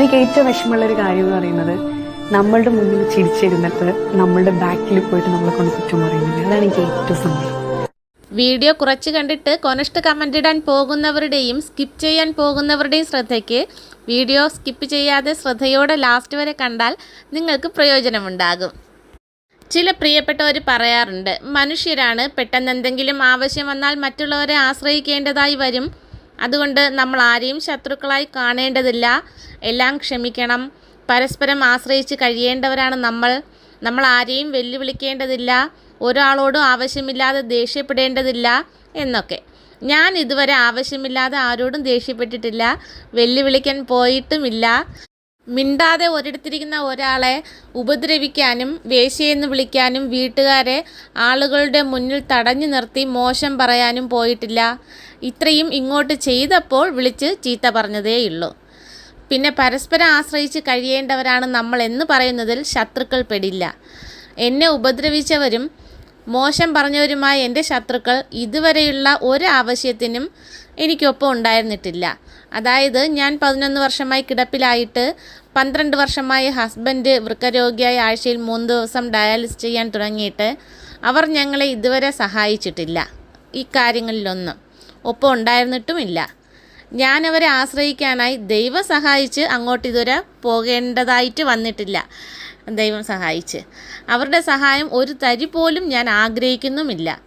എനിക്ക് ഏറ്റവും വിഷമമുള്ള ഒരു കാര്യം എന്ന് പറയുന്നത് നമ്മളുടെ മുന്നിൽ ചിരിച്ചിരുന്നിട്ട് നമ്മളുടെ ബാക്കിൽ പോയിട്ട് നമ്മളെ കൊണ്ട് കുറ്റം പറയുന്നില്ല. അതാണ് എനിക്ക് ഏറ്റവും സങ്കടം. വീഡിയോ കുറച്ച് കണ്ടിട്ട് കൊനസ്റ്റ് കമന്റ് ഇടാൻ പോകുന്നവരുടെയും സ്കിപ്പ് ചെയ്യാൻ പോകുന്നവരുടെയും ശ്രദ്ധയ്ക്ക് വീഡിയോ സ്കിപ്പ് ചെയ്യാതെ ശ്രദ്ധയോടെ ലാസ്റ്റ് വരെ കണ്ടാൽ നിങ്ങൾക്ക് പ്രയോജനമുണ്ടാകും. ചില പ്രിയപ്പെട്ടവർ പറയാറുണ്ട് മനുഷ്യരാണ് പെട്ടെന്ന് എന്തെങ്കിലും ആവശ്യം വന്നാൽ മറ്റുള്ളവരെ ആശ്രയിക്കേണ്ടതായി വരും. അതുകൊണ്ട് നമ്മൾ ആരെയും ശത്രുക്കളായി കാണേണ്ടതില്ല. എല്ലാം ക്ഷമിക്കണം. പരസ്പരം ആശ്രയിച്ച് കഴിയേണ്ടവരാണ് നമ്മൾ. നമ്മൾ ആരെയും വെല്ലുവിളിക്കേണ്ടതില്ല. ഒരാളോടും ആവശ്യമില്ലാതെ ദേഷ്യപ്പെടേണ്ടതില്ല എന്നൊക്കെ. ഞാൻ ഇതുവരെ ആവശ്യമില്ലാതെ ആരോടും ദേഷ്യപ്പെട്ടിട്ടില്ല. വെല്ലുവിളിക്കാൻ പോയിട്ടുമില്ല. മിണ്ടാതെ ഒരിടത്തിരിക്കുന്ന ഒരാളെ ഉപദ്രവിക്കാനും വേശ്യയെന്ന് വിളിക്കാനും വീട്ടുകാരെ ആളുകളുടെ മുന്നിൽ തടഞ്ഞു നിർത്തി മോശം പറയാനും പോയിട്ടില്ല. ഇത്രയും ഇങ്ങോട്ട് ചെയ്തപ്പോൾ വിളിച്ച് ചീത്ത പറഞ്ഞതേയുള്ളൂ. പിന്നെ പരസ്പരം ആശ്രയിച്ച് കഴിയേണ്ടവരാണ് നമ്മൾ എന്ന് പറയുന്നതിൽ ശത്രുക്കൾ പെടില്ല. എന്നെ ഉപദ്രവിച്ചവരും മോശം പറഞ്ഞവരുമായ എന്റെ ശത്രുക്കൾ ഇതുവരെയുള്ള ഒരു ആവശ്യത്തിനും എനിക്കൊപ്പം ഉണ്ടായിരുന്നിട്ടില്ല. അതായത് ഞാൻ പതിനൊന്ന് വർഷമായി കിടപ്പിലായിട്ട് പന്ത്രണ്ട് വർഷമായി ഹസ്ബൻഡ് വൃക്കരോഗിയായി ആഴ്ചയിൽ മൂന്ന് ദിവസം ഡയാലിസ് ചെയ്യാൻ തുടങ്ങിയിട്ട് അവർ ഞങ്ങളെ ഇതുവരെ സഹായിച്ചിട്ടില്ല. ഈ കാര്യങ്ങളിലൊന്നും ഒപ്പം ഉണ്ടായിരുന്നിട്ടുമില്ല. ഞാനവരെ ആശ്രയിക്കാനായി ദൈവം സഹായിച്ച് അങ്ങോട്ട് ഇതുവരെ പോകേണ്ടതായിട്ട് വന്നിട്ടില്ല. ദൈവം സഹായിച്ച്. അവരുടെ സഹായം ഒരു തരി പോലും ഞാൻ ആഗ്രഹിക്കുന്നുമില്ല.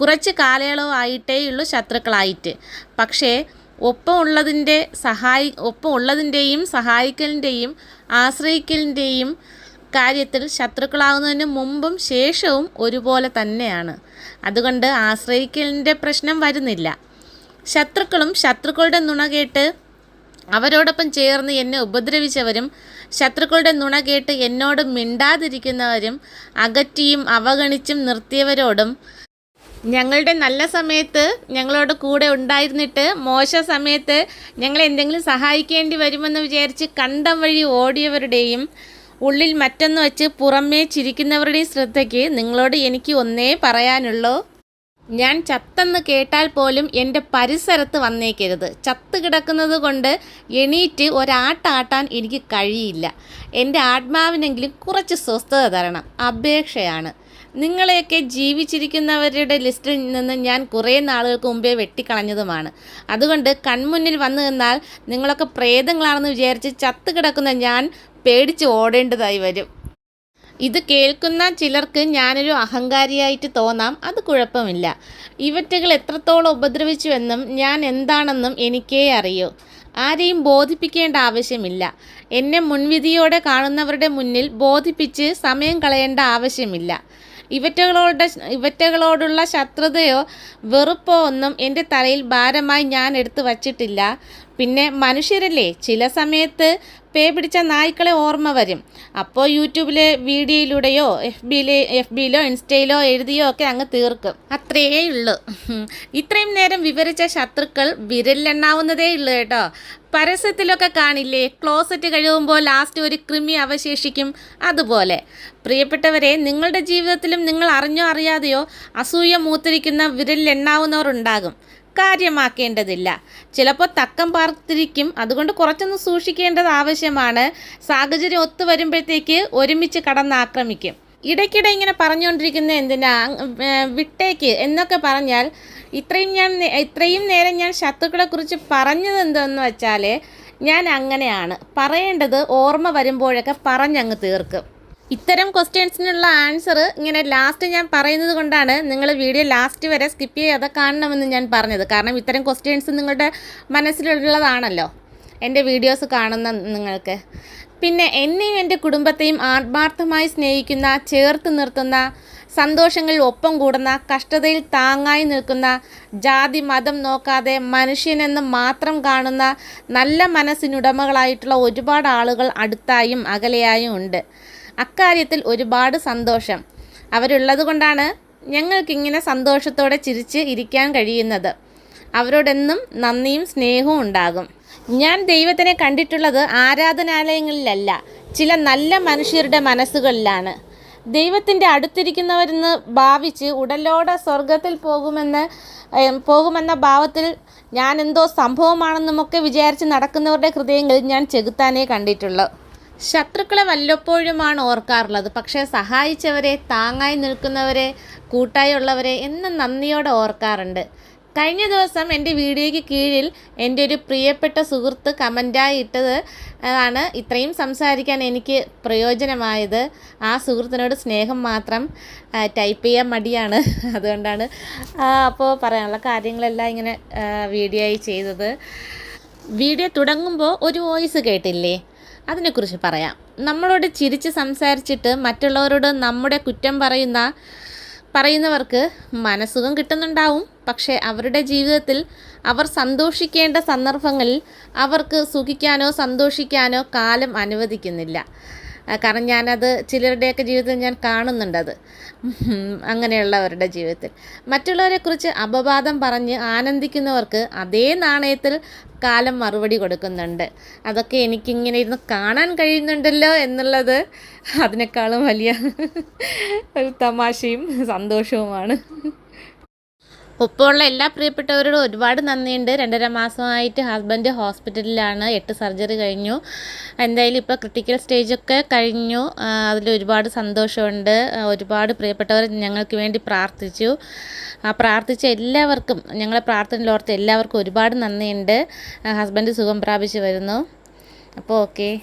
കുറച്ച് കാലയളവായിട്ടേയുള്ളൂ ശത്രുക്കളായിട്ട്. പക്ഷേ ഒപ്പം ഉള്ളതിന്റെ സഹായി ഒപ്പം ഉള്ളതിന്റെയും സഹായിക്കലിന്റെയും ആശ്രയിക്കലിന്റെയും കാര്യത്തിൽ ശത്രുക്കളാകുന്നതിന് മുമ്പും ശേഷവും ഒരുപോലെ തന്നെയാണ്. അതുകൊണ്ട് ആശ്രയിക്കലിന്റെ പ്രശ്നം വരുന്നില്ല. ശത്രുക്കളും ശത്രുക്കളുടെ നുണ കേട്ട് അവരോടൊപ്പം ചേർന്ന് എന്നെ ഉപദ്രവിച്ചവരും ശത്രുക്കളുടെ നുണ കേട്ട് എന്നോട് മിണ്ടാതിരിക്കുന്നവരും അകറ്റിയും അവഗണിച്ചും നിർത്തിയവരോടും ഞങ്ങളുടെ നല്ല സമയത്ത് ഞങ്ങളോട് കൂടെ ഉണ്ടായിരുന്നിട്ട് മോശ സമയത്ത് ഞങ്ങളെ എന്തെങ്കിലും സഹായിക്കേണ്ടി വരുമെന്ന് വിചാരിച്ച് കണ്ടം വഴി ഓടിയവരുടെയും ഉള്ളിൽ മറ്റൊന്ന് വെച്ച് പുറമേ ചിരിക്കുന്നവരുടെയും ശ്രദ്ധയ്ക്ക് നിങ്ങളോട് എനിക്ക് ഒന്നേ പറയാനുള്ളൂ. ഞാൻ ചത്തെന്ന് കേട്ടാൽ പോലും എന്റെ പരിസരത്ത് വന്നേക്കരുത്. ചത്ത് കിടക്കുന്നത് കൊണ്ട് എണീറ്റ് ഒരാട്ടാട്ടാൻ എനിക്ക് കഴിയില്ല. എന്റെ ആത്മാവിനെങ്കിലും കുറച്ച് സ്വസ്ഥത തരണം. അപേക്ഷയാണ്. നിങ്ങളെയൊക്കെ ജീവിച്ചിരിക്കുന്നവരുടെ ലിസ്റ്റിൽ നിന്ന് ഞാൻ കുറേ നാളുകൾക്ക് മുമ്പേ വെട്ടിക്കളഞ്ഞതുമാണ്. അതുകൊണ്ട് കൺമുന്നിൽ വന്നു നിന്നാൽ നിങ്ങളൊക്കെ പ്രേതങ്ങളാണെന്ന് വിചാരിച്ച് ചത്തുകിടക്കുന്ന ഞാൻ പേടിച്ച് ഓടേണ്ടതായി വരും. ഇത് കേൾക്കുന്ന ചിലർക്ക് ഞാനൊരു അഹങ്കാരിയായിട്ട് തോന്നാം. അത് കുഴപ്പമില്ല. ഇവറ്റകൾ എത്രത്തോളം ഉപദ്രവിച്ചുവെന്നും ഞാൻ എന്താണെന്നും എനിക്കേ അറിയൂ. ആരെയും ബോധിപ്പിക്കേണ്ട ആവശ്യമില്ല. എന്നെ മുൻവിധിയോടെ കാണുന്നവരുടെ മുന്നിൽ ബോധിപ്പിച്ച് സമയം കളയേണ്ട ആവശ്യമില്ല. ഇവറ്റകളോട് ഇവറ്റകളോടുള്ള ശത്രുതയോ വെറുപ്പോ ഒന്നും എന്റെ തലയിൽ ഭാരമായി ഞാൻ എടുത്തു വച്ചിട്ടില്ല. പിന്നെ മനുഷ്യരല്ലേ? ചില സമയത്ത് പേ പിടിച്ച നായ്ക്കളെ ഓർമ്മ വരും. അപ്പോൾ യൂട്യൂബിലെ വീഡിയോയിലൂടെയോ എഫ് ബിയിലെ എഫ് ബിയിലോ ഇൻസ്റ്റയിലോ എഴുതിയോ ഒക്കെ അങ്ങ് തീർക്കും. അത്രയേ ഉള്ളൂ. ഇത്രയും നേരം വിവരിച്ച ശത്രുക്കൾ വിരലിലെണ്ണാവുന്നതേ ഉള്ളൂ കേട്ടോ. പരസ്യത്തിലൊക്കെ കാണില്ലേ? ക്ലോസറ്റ് കഴിയുമ്പോൾ ലാസ്റ്റ് ഒരു കൃമി അവശേഷിക്കും. അതുപോലെ. പ്രിയപ്പെട്ടവരെ നിങ്ങളുടെ ജീവിതത്തിലും നിങ്ങൾ അറിഞ്ഞോ അറിയാതെയോ അസൂയ മൂത്തിരിക്കുന്ന വിരലിലെണ്ണാവുന്നവർ ഉണ്ടാകും. കാര്യമാക്കേണ്ടതില്ല. ചിലപ്പോൾ തക്കം പാർത്തിരിക്കും. അതുകൊണ്ട് കുറച്ചൊന്ന് സൂക്ഷിക്കേണ്ടത് ആവശ്യമാണ്. സാഹചര്യം ഒത്തു വരുമ്പോഴത്തേക്ക് ഒരുമിച്ച് കടന്നാക്രമിക്കും. ഇടയ്ക്കിടെ ഇങ്ങനെ പറഞ്ഞുകൊണ്ടിരിക്കുന്ന എന്തിനാ? വിട്ടേക്ക് എന്നൊക്കെ പറഞ്ഞാൽ ഇത്രയും ഞാൻ ഇത്രയും നേരം ഞാൻ ശത്രുക്കളെക്കുറിച്ച് പറഞ്ഞത് എന്തെന്ന് വെച്ചാൽ ഞാൻ അങ്ങനെയാണ്. പറയേണ്ടത് ഓർമ്മ വരുമ്പോഴൊക്കെ പറഞ്ഞങ്ങ് തീർക്കും. ഇത്തരം ക്വസ്റ്റ്യൻസിനുള്ള ആൻസർ ഇങ്ങനെ ലാസ്റ്റ് ഞാൻ പറയുന്നത് കൊണ്ടാണ് നിങ്ങൾ വീഡിയോ ലാസ്റ്റ് വരെ സ്കിപ്പ് ചെയ്യാതെ കാണണമെന്ന് ഞാൻ പറഞ്ഞത്. കാരണം ഇത്തരം ക്വസ്റ്റ്യൻസ് നിങ്ങളുടെ മനസ്സിലുള്ളതാണല്ലോ. എന്റെ വീഡിയോസ് കാണുന്ന നിങ്ങൾക്ക്. പിന്നെ എന്നെയും എന്റെ കുടുംബത്തെയും ആത്മാർത്ഥമായി സ്നേഹിക്കുന്ന ചേർത്ത് നിർത്തുന്ന സന്തോഷങ്ങളിൽ ഒപ്പം കൂടുന്ന കഷ്ടതയിൽ താങ്ങായി നിൽക്കുന്ന ജാതി മതം നോക്കാതെ മനുഷ്യനെന്ന് മാത്രം കാണുന്ന നല്ല മനസ്സിനുടമകളായിട്ടുള്ള ഒരുപാട് ആളുകൾ അടുത്തായും അകലെയായും ഉണ്ട്. അക്കാര്യത്തിൽ ഒരുപാട് സന്തോഷം. അവരുള്ളത് കൊണ്ടാണ് ഞങ്ങൾക്കിങ്ങനെ സന്തോഷത്തോടെ ചിരിച്ച് ഇരിക്കാൻ കഴിയുന്നത്. അവരോടെന്നും നന്ദിയും സ്നേഹവും ഉണ്ടാകും. ഞാൻ ദൈവത്തിനെ കണ്ടിട്ടുള്ളത് ആരാധനാലയങ്ങളിലല്ല ചില നല്ല മനുഷ്യരുടെ മനസ്സുകളിലാണ്. ദൈവത്തിന്റെ അടുത്തിരിക്കുന്നവരെന്ന് ഭാവിച്ച് ഉടലോടെ സ്വർഗത്തിൽ പോകുമെന്ന് പോകുമെന്ന ഭാവത്തിൽ ഞാൻ എന്തോ സംഭവമാണെന്നുമൊക്കെ വിചാരിച്ച് നടക്കുന്നവരുടെ ഹൃദയങ്ങളിൽ ഞാൻ ചെകുത്താനേ കണ്ടിട്ടുള്ളൂ. ശത്രുക്കളെ വല്ലപ്പോഴുമാണ് ഓർക്കാറുള്ളത്. പക്ഷേ സഹായിച്ചവരെ താങ്ങായി നിൽക്കുന്നവരെ കൂട്ടായി ഉള്ളവരെ എന്നും നന്ദിയോടെ ഓർക്കാറുണ്ട്. കഴിഞ്ഞ ദിവസം എന്റെ വീഡിയോയ്ക്ക് കീഴിൽ എന്റെ ഒരു പ്രിയപ്പെട്ട സുഹൃത്ത് കമന്റായി ഇട്ടത് ആണ് ഇത്രയും സംസാരിക്കാൻ എനിക്ക് പ്രയോജനമായത്. ആ സുഹൃത്തിനോട് സ്നേഹം മാത്രം ടൈപ്പ് ചെയ്യാൻ മടിയാണ്. അതുകൊണ്ടാണ് അപ്പോൾ പറയാനുള്ള കാര്യങ്ങളെല്ലാം ഇങ്ങനെ വീഡിയോ ആയി ചെയ്തത്. വീഡിയോ തുടങ്ങുമ്പോൾ ഒരു വോയിസ് കേട്ടില്ലേ? അതിനെക്കുറിച്ച് പറയാം. നമ്മളോട് ചിരിച്ച് സംസാരിച്ചിട്ട് മറ്റുള്ളവരോട് നമ്മുടെ കുറ്റം പറയുന്ന പറയുന്നവർക്ക് മനസ്സുഖം കിട്ടുന്നുണ്ടാവും. പക്ഷേ അവരുടെ ജീവിതത്തിൽ അവർ സന്തോഷിക്കേണ്ട സന്ദർഭങ്ങളിൽ അവർക്ക് സുഖിക്കാനോ സന്തോഷിക്കാനോ കാലം അനുവദിക്കുന്നില്ല. കാരണം ഞാനത് ചിലരുടെയൊക്കെ ജീവിതത്തിൽ ഞാൻ കാണുന്നുണ്ടത് അങ്ങനെയുള്ളവരുടെ ജീവിതത്തിൽ. മറ്റുള്ളവരെക്കുറിച്ച് അപവാദം പറഞ്ഞ് ആനന്ദിക്കുന്നവർക്ക് അതേ നാണയത്തിൽ കാലം മറുപടി കൊടുക്കുന്നുണ്ട്. അതൊക്കെ എനിക്കിങ്ങനെ ഇരുന്ന് കാണാൻ കഴിയുന്നുണ്ടല്ലോ എന്നുള്ളത് അതിനേക്കാളും വലിയ ഒരു തമാശയും സന്തോഷവുമാണ്. ഒപ്പമുള്ള എല്ലാ പ്രിയപ്പെട്ടവരോടും ഒരുപാട് നന്ദിയുണ്ട്. രണ്ടര മാസമായിട്ട് ഹസ്ബൻഡ് ഹോസ്പിറ്റലിലാണ് എട്ട് സർജറി കഴിഞ്ഞു. എന്തായാലും ഇപ്പോൾ ക്രിട്ടിക്കൽ സ്റ്റേജൊക്കെ കഴിഞ്ഞു. അതിൽ ഒരുപാട് സന്തോഷമുണ്ട്. ഒരുപാട് പ്രിയപ്പെട്ടവർ ഞങ്ങൾക്ക് വേണ്ടി പ്രാർത്ഥിച്ചു. ആ പ്രാർത്ഥിച്ച എല്ലാവർക്കും ഞങ്ങളെ പ്രാർത്ഥനയിലോർത്ത് എല്ലാവർക്കും ഒരുപാട് നന്ദിയുണ്ട്. ഹസ്ബൻഡ് സുഖം പ്രാപിച്ചു വരുന്നു. അപ്പോൾ ഓക്കെ